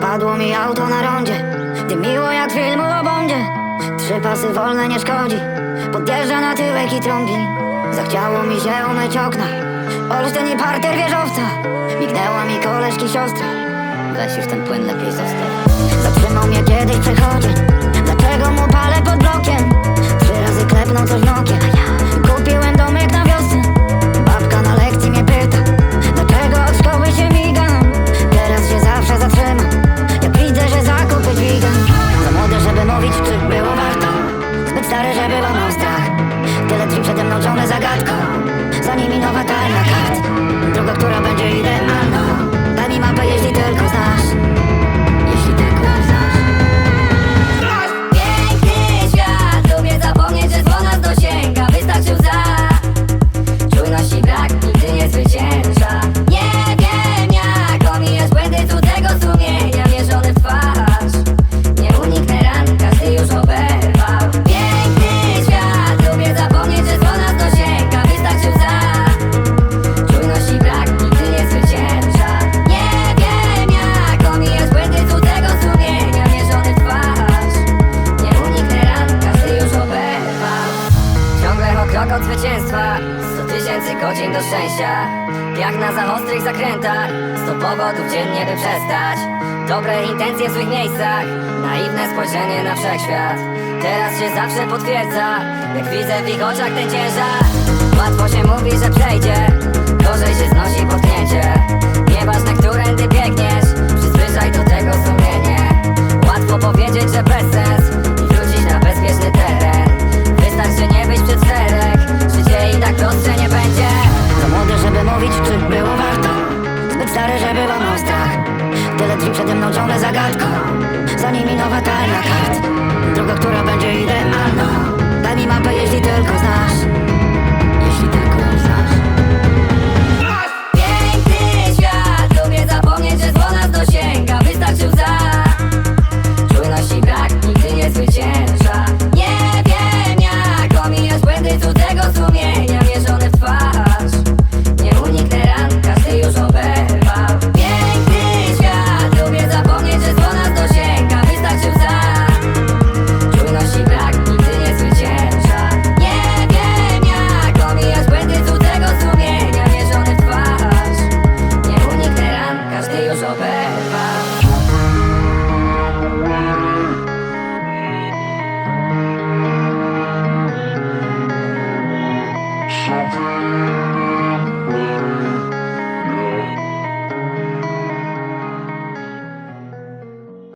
Padło mi auto na rondzie Gdy miło jak filmu o bondzie. Trzy pasy wolne nie szkodzi Podjeżdża na tyłek i trąbi. Zachciało mi się umyć okna Olsztyn i parter wieżowca. Mignęła mi koleżki siostra. Weź już ten płyn lepiej zostaw godzin do szczęścia. Jak na za ostrych zakrętach 100 powodów dziennie by przestać. Dobre intencje w złych miejscach Naiwne spojrzenie na wszechświat. Teraz się zawsze potwierdza Jak widzę w ich oczach ten ciężar. Łatwo się mówi, że przejdzie Gorzej się znosi potknięcie. Nieważne, którędy biegniesz Przyzwyczaj do tego sumienie. Łatwo powiedzieć, że bez zagadką. Za nimi nowa tajna kart. Droga, która będzie leva.